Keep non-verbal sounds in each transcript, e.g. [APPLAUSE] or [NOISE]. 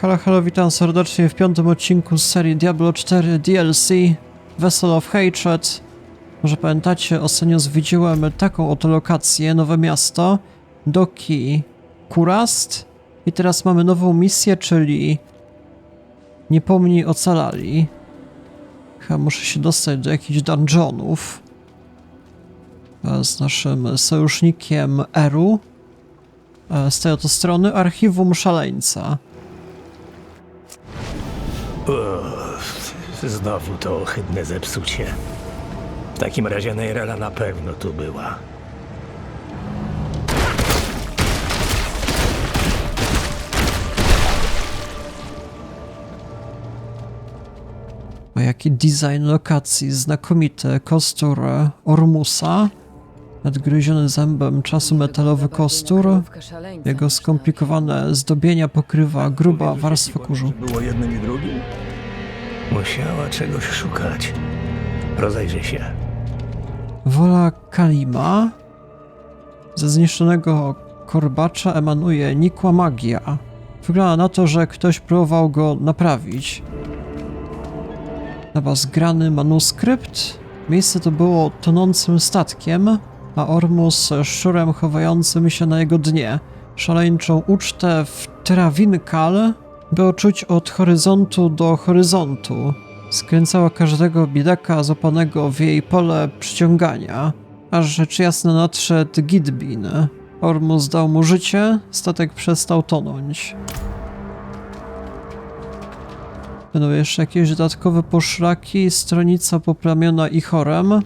Halo, halo, witam serdecznie w piątym odcinku z serii Diablo 4 DLC Vessel of Hatred. Może pamiętacie, ostatnio zwiedziłem taką oto lokację, nowe miasto, Doki Kurast. I teraz mamy nową misję, czyli Niepomni ocalali. Chyba muszę się dostać do jakichś dungeonów e, z naszym sojusznikiem Eru. E, Z tej oto strony Archiwum Szaleńca. Uff, znowu to ohydne zepsucie. W takim razie Neirela na pewno tu była. O jaki design lokacji, znakomity kostur Ormusa, nadgryziony zębem czasu metalowy kostur, jego skomplikowane zdobienia pokrywa gruba warstwa kurzu. Było jednym i drugim? Musiała czegoś szukać. Rozejrzyj się. Wola Kalima. Ze zniszczonego korbacza emanuje nikła magia. Wygląda na to, że ktoś próbował go naprawić. Chyba zgrany manuskrypt. Miejsce to było tonącym statkiem, a Ormus szczurem chowającym się na jego dnie. Szaleńczą ucztę w Trawinkal, by czuć od horyzontu do horyzontu. Skręcała każdego biedaka złapanego w jej pole przyciągania, aż rzecz jasna nadszedł Gidbin. Ormus dał mu życie, statek przestał tonąć. Będą jeszcze jakieś dodatkowe poszlaki, stronica poplamiona Ichorem,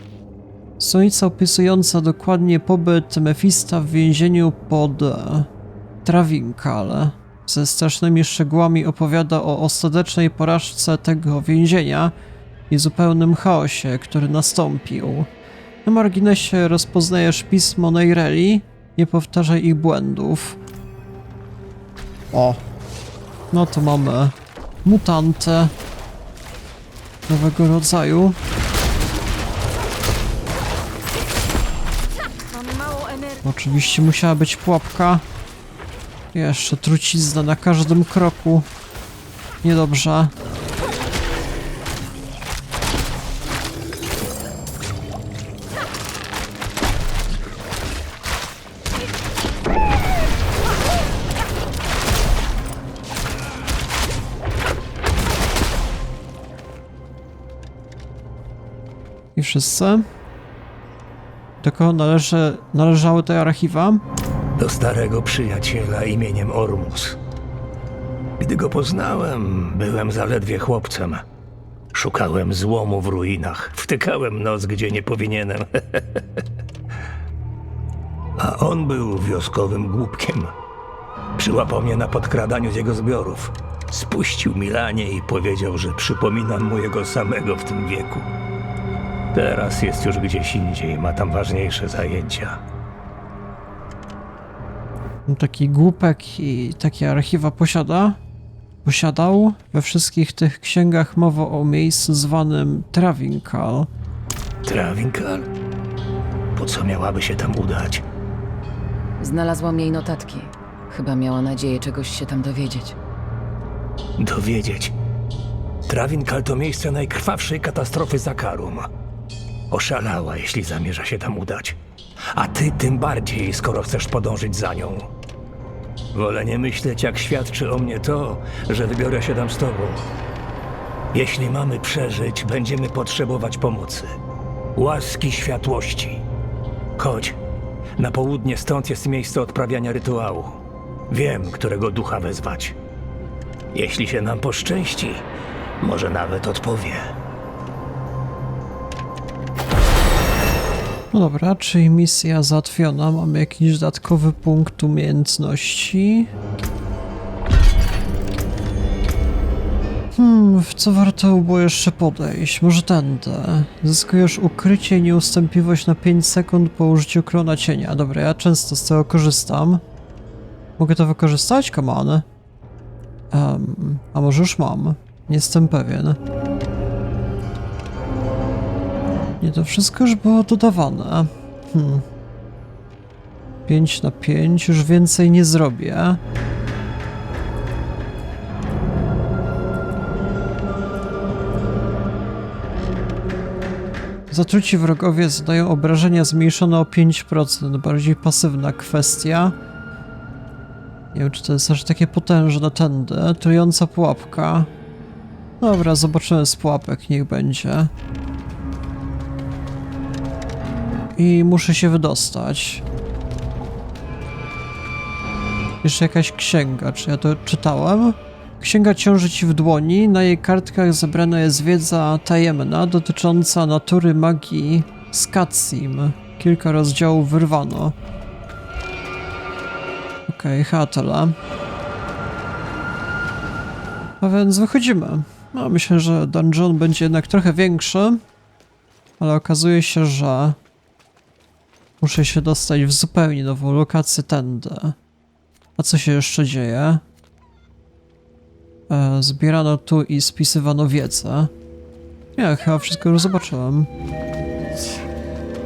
stronica opisująca dokładnie pobyt Mefista w więzieniu pod e, Trawinkal. Ze strasznymi szczegółami opowiada o ostatecznej porażce tego więzienia i zupełnym chaosie, który nastąpił. Na marginesie rozpoznajesz pismo Neireli, nie powtarzaj ich błędów. O, no to mamy mutantę nowego rodzaju. Oczywiście musiała być pułapka. Jeszcze trucizna na każdym kroku. Niedobrze. I wszyscy? Kogo należy, należały te archiwa? Do starego przyjaciela imieniem Ormus. Gdy go poznałem, byłem zaledwie chłopcem. Szukałem złomu w ruinach. Wtykałem nos, gdzie nie powinienem. [LAUGHS] A on był wioskowym głupkiem. Przyłapał mnie na podkradaniu z jego zbiorów. Spuścił mi lanie i powiedział, że przypominam mu jego samego w tym wieku. Teraz jest już gdzieś indziej, ma tam ważniejsze zajęcia. Taki głupek i takie archiwa posiada. Posiadał. We wszystkich tych księgach mowa o miejscu zwanym Travinkal. Trawinkal? Po co miałaby się tam udać? Znalazłam jej notatki. Chyba miała nadzieję czegoś się tam dowiedzieć. Dowiedzieć. Trawinkal to miejsce najkrwawszej katastrofy Zakarum. Oszalała, jeśli zamierza się tam udać. A ty tym bardziej, skoro chcesz podążyć za nią. Wolę nie myśleć, jak świadczy o mnie to, że wybiorę się tam z tobą. Jeśli mamy przeżyć, będziemy potrzebować pomocy. Łaski światłości. Chodź. Na południe stąd jest miejsce odprawiania rytuału. Wiem, którego ducha wezwać. Jeśli się nam poszczęści, może nawet odpowie. No dobra, czyli misja załatwiona. Mamy jakiś dodatkowy punkt umiejętności. Hmm, w co warto było jeszcze podejść? Może tędy. Zyskujesz ukrycie i nieustępliwość na 5 sekund po użyciu krona cienia. Dobra, ja często z tego korzystam. Mogę to wykorzystać? On. Em, a może już mam? Nie jestem pewien. Nie, to wszystko już było dodawane. Hmm. 5 na 5, już więcej nie zrobię. Zatruci wrogowie zadają obrażenia zmniejszone o 5%, bardziej pasywna kwestia. Nie wiem, czy to jest aż takie potężne tędy. Trująca pułapka. Dobra, zobaczymy z pułapek, niech będzie. I muszę się wydostać. Jeszcze jakaś księga, czy ja to czytałem? Księga ciąży ci w dłoni, na jej kartkach zebrana jest wiedza tajemna dotycząca natury magii Skatsim. Kilka rozdziałów wyrwano. Okej, Hatela. A więc wychodzimy. No, myślę, że dungeon będzie jednak trochę większy, ale okazuje się, że muszę się dostać w zupełnie nową lokację tędy. A co się jeszcze dzieje? E, zbierano tu i spisywano wiedzę. Nie, chyba wszystko już zobaczyłem.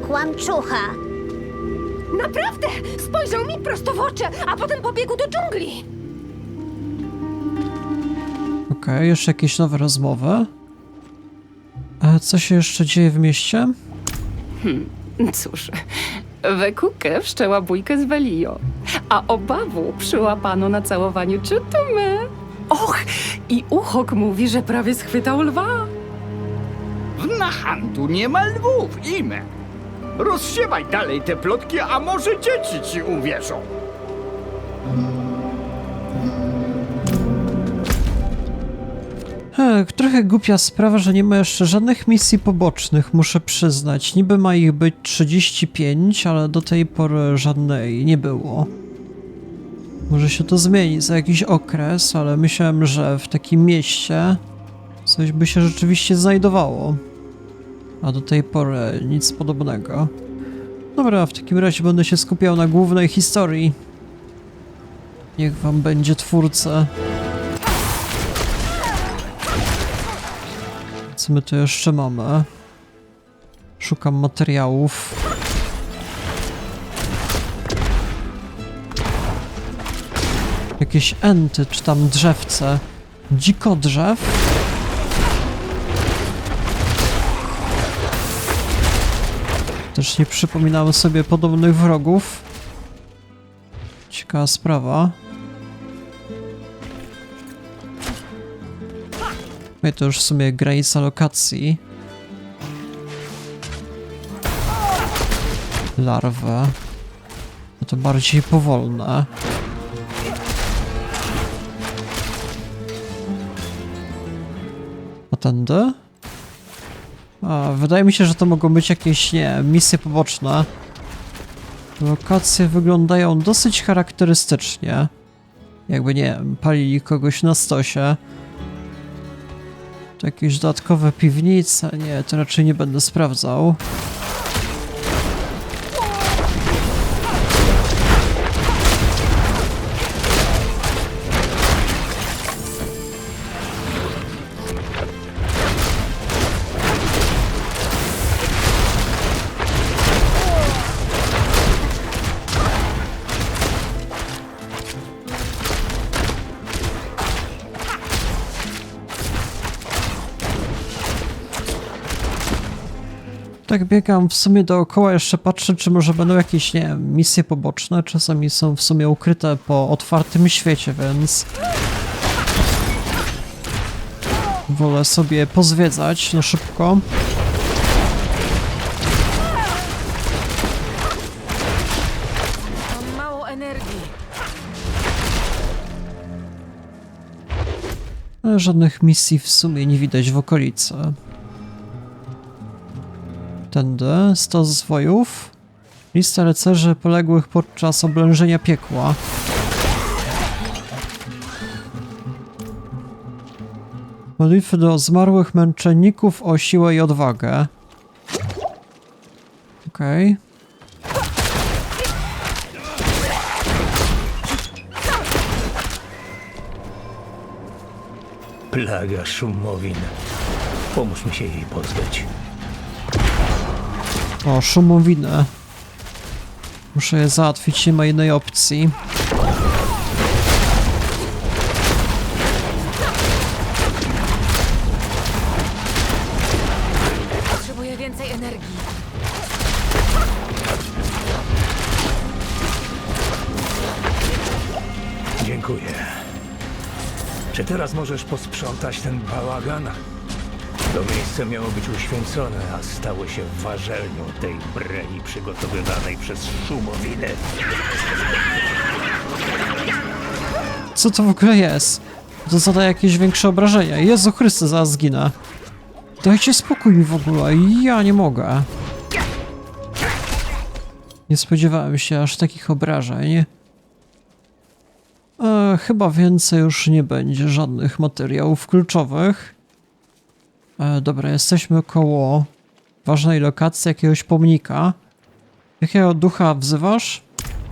Kłamczucha. Naprawdę! Spojrzał mi prosto w oczy, a potem pobiegł do dżungli. Okej, jeszcze jakieś nowe rozmowy. E, co się jeszcze dzieje w mieście? Cóż, Wekukę wszczęła bójkę z Velio, a obawu przyłapano na całowaniu Czytumy. Och, i Uchok mówi, że prawie schwytał lwa. W Nahantu nie ma lwów, Ime. Rozsiewaj dalej te plotki, a może dzieci ci uwierzą. Trochę głupia sprawa, że nie ma jeszcze żadnych misji pobocznych, muszę przyznać. Niby ma ich być 35, ale do tej pory żadnej nie było. Może się to zmieni za jakiś okres, ale myślałem, że w takim mieście coś by się rzeczywiście znajdowało. A do tej pory nic podobnego. Dobra, w takim razie będę się skupiał na głównej historii. Niech wam będzie twórca. Co my tu jeszcze mamy? Szukam materiałów. Jakieś enty, czy tam drzewce. Dzikodrzew. Też nie przypominamy sobie podobnych wrogów. Ciekawa sprawa. No to już w sumie granica lokacji. Larwy. No to bardziej powolne. A tędy? A, wydaje mi się, że to mogą być jakieś, nie misje poboczne. Lokacje wyglądają dosyć charakterystycznie. Jakby, nie palili kogoś na stosie. Jakieś dodatkowe piwnice? Nie, to raczej nie będę sprawdzał. Tak biegam w sumie dookoła, jeszcze patrzę, czy może będą jakieś, nie wiem, misje poboczne. Czasami są w sumie ukryte po otwartym świecie, więc... Wolę sobie pozwiedzać na szybko. Mam mało energii. Ale żadnych misji w sumie nie widać w okolicy. Tędy, 100 zwojów. Lista rycerzy poległych podczas oblężenia piekła. Modlitwy do zmarłych męczenników o siłę i odwagę. Okej. Plaga szumowin. Pomóż mi się jej pozbyć. O, szumowinę. Muszę je załatwić, nie ma innej opcji. Więcej energii. Dziękuję. Czy teraz możesz posprzątać ten bałagan? To miejsce miało być uświęcone, a stało się warzelnią tej breni przygotowywanej przez szumowinę. Co to w ogóle jest? To zadaje jakieś większe obrażenia. Jezu Chryste, zaraz zginę. Dajcie spokój mi w ogóle, ja nie mogę. Nie spodziewałem się aż takich obrażeń. E, chyba więcej już nie będzie żadnych materiałów kluczowych. E, dobra, jesteśmy koło ważnej lokacji jakiegoś pomnika. Jakiego ducha wzywasz?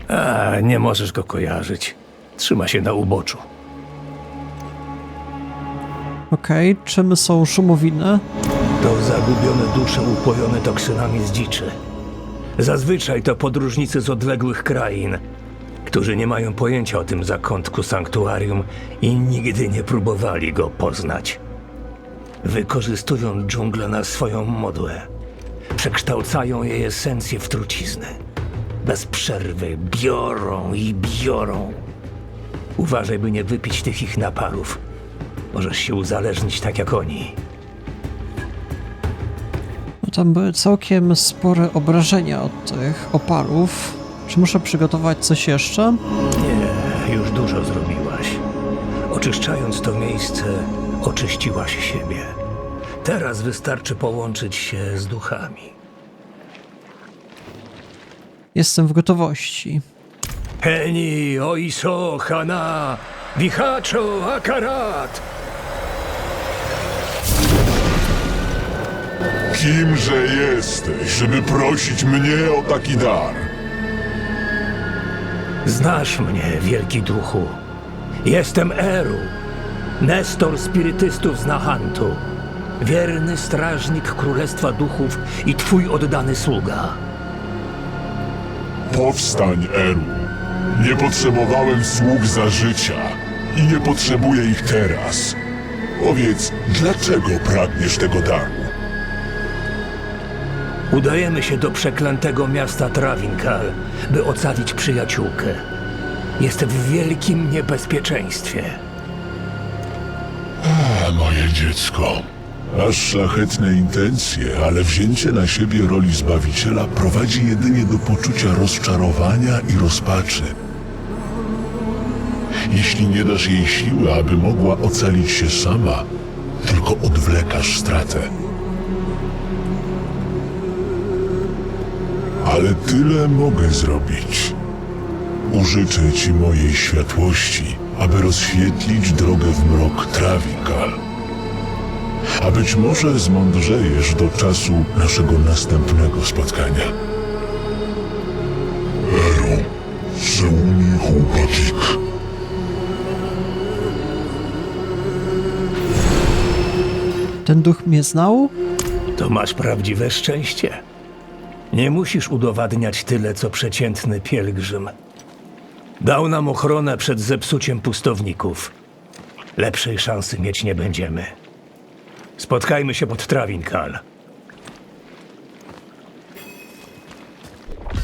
A, nie możesz go kojarzyć. Trzyma się na uboczu. Okej, czym są szumowiny? To zagubione dusze upojone toksynami z dziczy. Zazwyczaj to podróżnicy z odległych krain, którzy nie mają pojęcia o tym zakątku sanktuarium i nigdy nie próbowali go poznać. Wykorzystują dżunglę na swoją modłę. Przekształcają jej esencję w trucizny. Bez przerwy biorą i biorą. Uważaj, by nie wypić tych ich naparów. Możesz się uzależnić tak jak oni. No tam były całkiem spore obrażenia od tych oparów. Czy muszę przygotować coś jeszcze? Nie, już dużo zrobiłaś. Oczyszczając to miejsce, oczyściłaś siebie. Teraz wystarczy połączyć się z duchami. Jestem w gotowości. Heni, oiso, hana, wichaczo, akarat! Kimże jesteś, żeby prosić mnie o taki dar? Znasz mnie, wielki duchu. Jestem Eru, Nestor spirytystów z Nahantu, wierny strażnik Królestwa Duchów i twój oddany sługa. Powstań, Eru. Nie potrzebowałem sług za życia i nie potrzebuję ich teraz. Powiedz, dlaczego pragniesz tego daru? Udajemy się do przeklętego miasta Trawinkal, by ocalić przyjaciółkę. Jest w wielkim niebezpieczeństwie. Moje dziecko. Masz szlachetne intencje, ale wzięcie na siebie roli Zbawiciela prowadzi jedynie do poczucia rozczarowania i rozpaczy. Jeśli nie dasz jej siły, aby mogła ocalić się sama, tylko odwlekasz stratę. Ale tyle mogę zrobić. Użyczę ci mojej światłości, aby rozświetlić drogę w mrok Travikal. A być może zmądrzejesz do czasu naszego następnego spotkania. Eru, Seuni Chłopacik. Ten duch mnie znał? To masz prawdziwe szczęście. Nie musisz udowadniać tyle, co przeciętny pielgrzym. Dał nam ochronę przed zepsuciem pustowników. Lepszej szansy mieć nie będziemy. Spotkajmy się pod Trawinkal.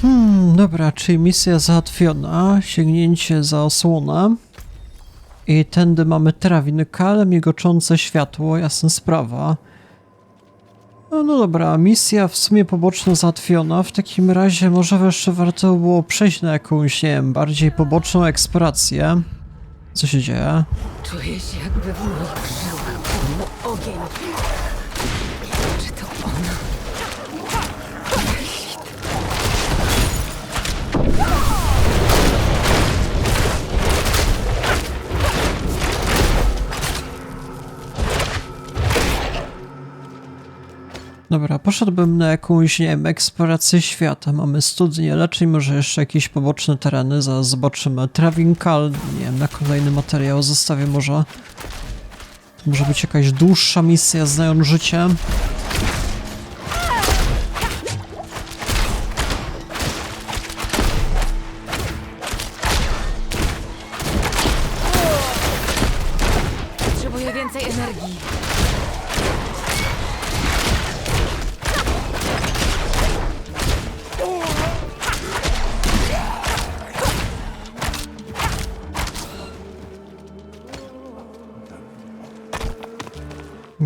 Hmm, dobra, czyli misja załatwiona. Sięgnięcie za osłonę. I tędy mamy trawiny kale, migoczące światło, jasna sprawa. No, no dobra, misja w sumie poboczna załatwiona. W takim razie może jeszcze warto było przejść na jakąś, nie wiem, bardziej poboczną eksplorację. Co się dzieje? Czuję się, jakby w moich żyłach ogień. Dobra, poszedłbym na jakąś, nie wiem, eksplorację świata. Mamy studnie leczeń, może jeszcze jakieś poboczne tereny, zaraz zobaczymy. Travinkal, nie wiem, na kolejny materiał zostawię może. To może być jakaś dłuższa misja, znając życie.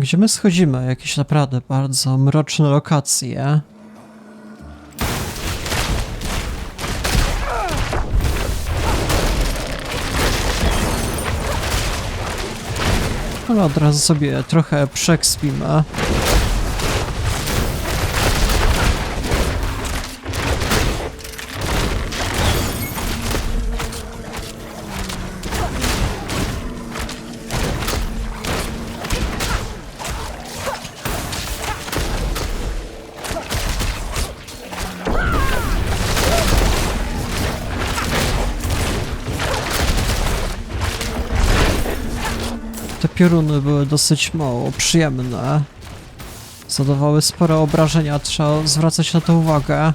Gdzie my schodzimy? Jakieś naprawdę bardzo mroczne lokacje. Ale od razu sobie trochę przekspimy. Te pioruny były dosyć mało przyjemne. Zadawały spore obrażenia, trzeba zwracać na to uwagę.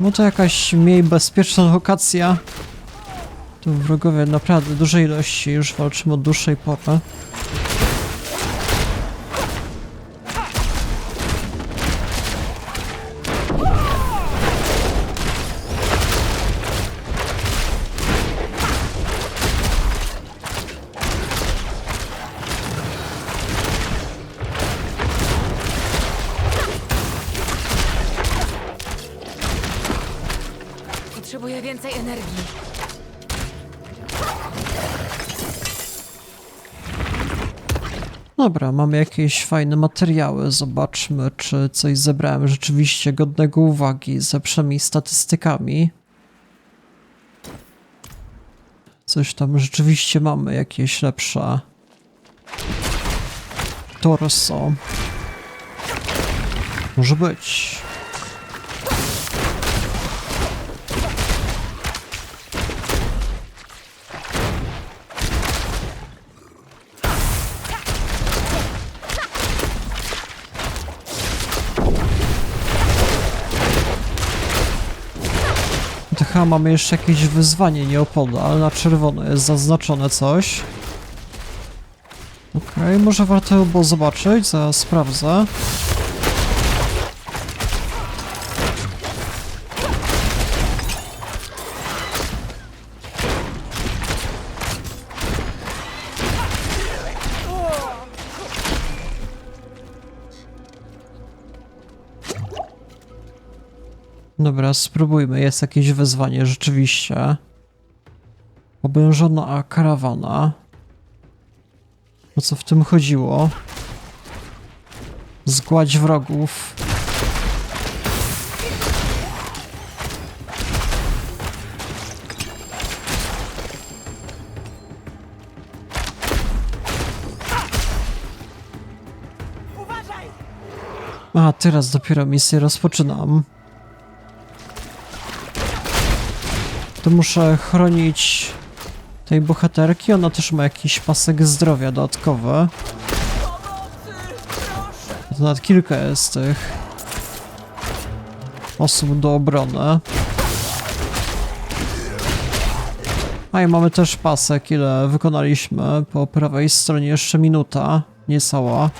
No to jakaś mniej bezpieczna lokacja. Tu wrogowie naprawdę dużej ilości, już walczymy od dłuższej pory. Potrzebuję więcej energii. Dobra, mamy jakieś fajne materiały. Zobaczmy, czy coś zebrałem rzeczywiście godnego uwagi z lepszymi statystykami. Coś tam rzeczywiście mamy, jakieś lepsze torso. Może być. To mamy jeszcze jakieś wyzwanie nieopodal. Na czerwono jest zaznaczone coś. Okej, może warto było zobaczyć, zaraz sprawdzę. Dobra, spróbujmy. Jest jakieś wezwanie rzeczywiście. Obężona karawana. O co w tym chodziło? Zgładź wrogów. A, teraz dopiero misję rozpoczynam. To muszę chronić tej bohaterki. Ona też ma jakiś pasek zdrowia dodatkowy. To nawet kilka jest tych osób do obrony. A i mamy też pasek, ile wykonaliśmy. Po prawej stronie jeszcze minuta, niecała.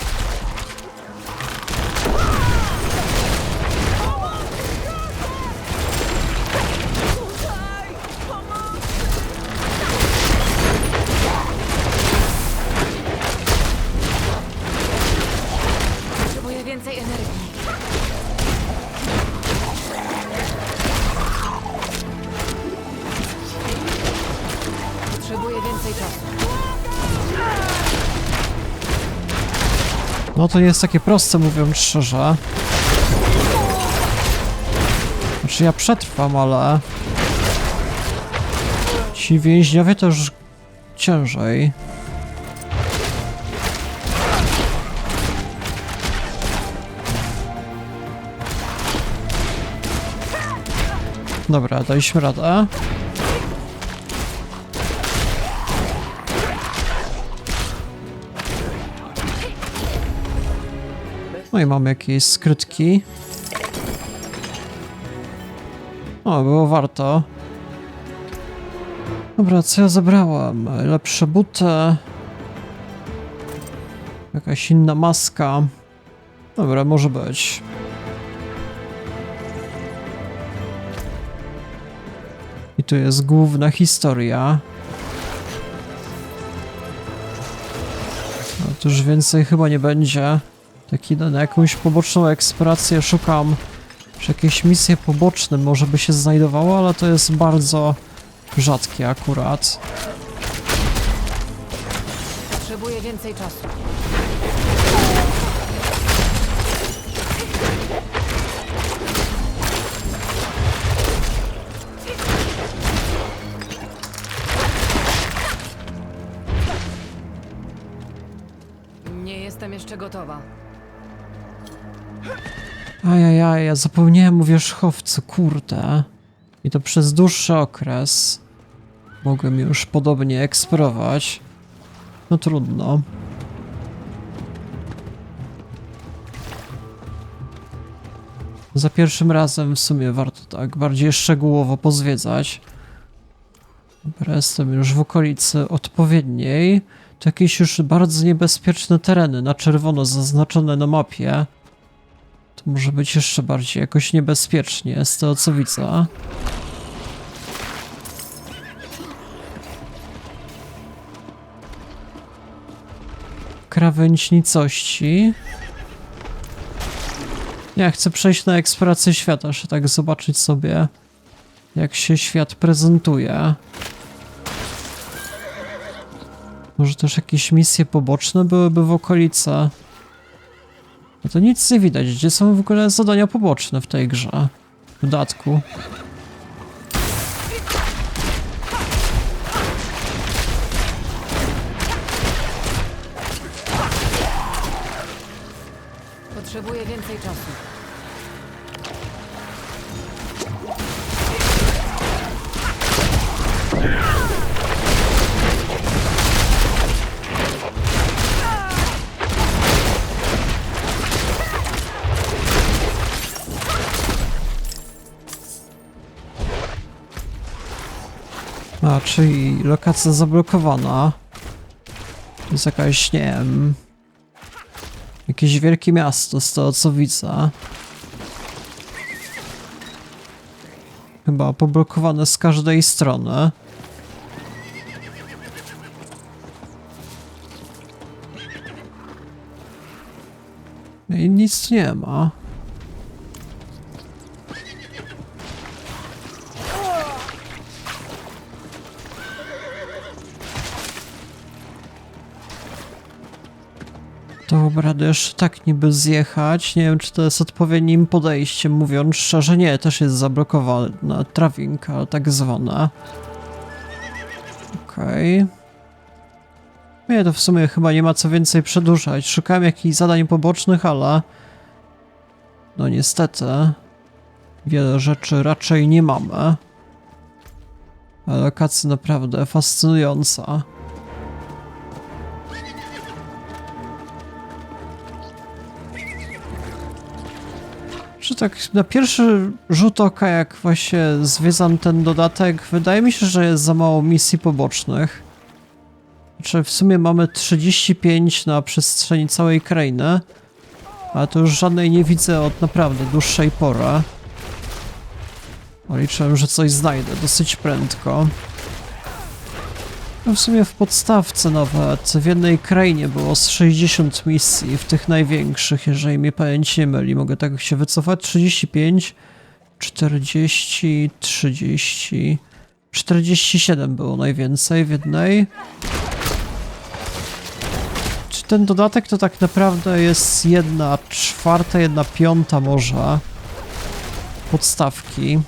No to nie jest takie proste, mówiąc szczerze. Znaczy ja przetrwam, ale... Ci więźniowie to już ciężej. Dobra, daliśmy radę. No i mam jakieś skrytki. O, było warto. Dobra, co ja zabrałam? Lepsze buty. Jakaś inna maska. Dobra, może być. I tu jest główna historia. Otóż więcej chyba nie będzie. Tak idę na jakąś poboczną eksplorację, szukam czy jakieś misje poboczne może by się znajdowało, ale to jest bardzo rzadkie akurat. Potrzebuję więcej czasu. Nie jestem jeszcze gotowa. Ajajaj, ja zapomniałem o wierzchowcu, kurde. I to przez dłuższy okres. Mogłem już podobnie eksplorować. No trudno. Za pierwszym razem w sumie warto tak bardziej szczegółowo pozwiedzać. Dobra, jestem już w okolicy odpowiedniej. To jakieś już bardzo niebezpieczne tereny na czerwono zaznaczone na mapie. To może być jeszcze bardziej jakoś niebezpiecznie z tego co widzę. Krawędź nicości. Ja chcę przejść na eksplorację świata, żeby tak zobaczyć sobie, jak się świat prezentuje. Może też jakieś misje poboczne byłyby w okolicy. No to nic nie widać. Gdzie są w ogóle zadania poboczne w tej grze? W dodatku. Potrzebuję więcej czasu. Czyli lokacja zablokowana. Jest jakaś, nie wiem... Jakieś wielkie miasto z tego co widzę. Chyba poblokowane z każdej strony. I nic nie ma. Dobra, jeszcze tak niby zjechać. Nie wiem, czy to jest odpowiednim podejściem, mówiąc szczerze. Nie, też jest zablokowana trawinka, tak zwana. Okej. Nie, to w sumie chyba nie ma co więcej przedłużać. Szukałem jakichś zadań pobocznych, ale... No niestety... Wiele rzeczy raczej nie mamy. Lokacja naprawdę fascynująca. Czy tak na pierwszy rzut oka, jak właśnie zwiedzam ten dodatek, wydaje mi się, że jest za mało misji pobocznych. Znaczy w sumie mamy 35 na przestrzeni całej krainy, ale to już żadnej nie widzę od naprawdę dłuższej pory. Liczyłem, że coś znajdę dosyć prędko. No w sumie w podstawce nawet w jednej krainie było z 60 misji, w tych największych, jeżeli mnie pamięć nie myli. Mogę tak się wycofać. 35, 40, 30, 47 było najwięcej w jednej. Czy ten dodatek to tak naprawdę jest jedna czwarta, jedna piąta może podstawki?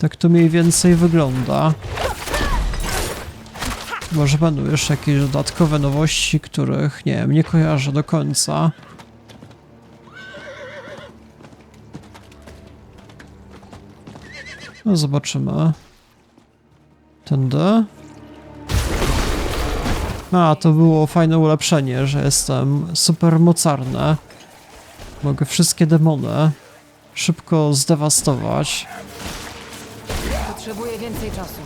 Tak to mniej więcej wygląda. Może będą jeszcze jakieś dodatkowe nowości, których nie wiem, nie kojarzę do końca. No zobaczymy. Tędy. A, to było fajne ulepszenie, że jestem super mocarny. Mogę wszystkie demony szybko zdewastować. Potrzebuję więcej czasu.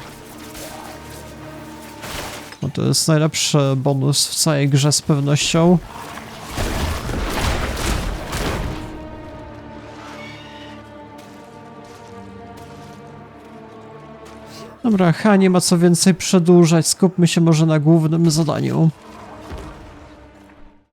No to jest najlepszy bonus w całej grze z pewnością. Dobra, ha, nie ma co więcej przedłużać, skupmy się może na głównym zadaniu.